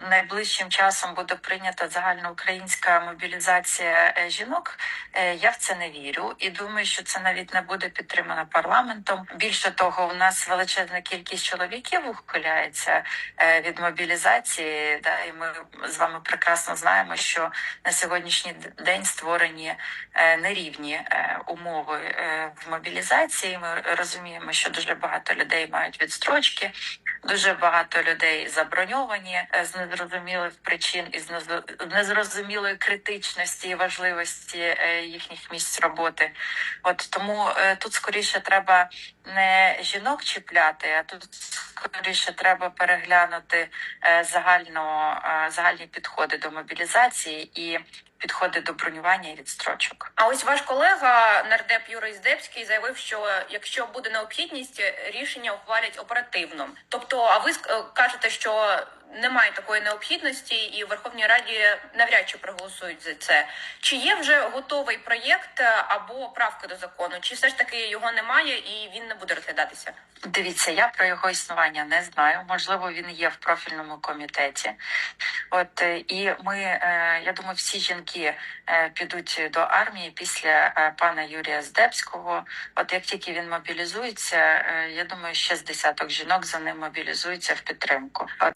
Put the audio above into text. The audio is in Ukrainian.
найближчим часом буде прийнята загальноукраїнська мобілізація е, жінок. Е, Я в це не вірю і думаю, що це навіть не буде підтримано парламентом. Більше того, у нас величезна кількість чоловіків ухиляється е, від мобілізації. Да, і ми з вами прекрасно знаємо, що на сьогоднішній день створені нерівні умови в мобілізації. Ми розуміємо, що дуже багато людей мають відстрочки. Дуже багато людей заброньовані е, з незрозумілих причин і з незрозумілої критичності і важливості е, їхніх місць роботи. От тому е, тут скоріше треба не жінок чіпляти, а тут скоріше треба переглянути загально загальні підходи до мобілізації і підходи до бронювання і відстрочок. А ось ваш колега нардеп Юрій Здебський заявив, що якщо буде необхідність, рішення ухвалять оперативно. Тобто, а ви кажете, що немає такої необхідності, і в Верховній Раді навряд чи проголосують за це. Чи є вже готовий проєкт або правки до закону, чи все ж таки його немає і він не буде розглядатися? Дивіться, я про його існування не знаю. Можливо, він є в профільному комітеті. От е, і ми, е, я думаю, всі жінки е, підуть до армії після е, пана Юрія Здебського. От як тільки він мобілізується, е, я думаю, ще з десяток жінок за ним мобілізуються в підтримку.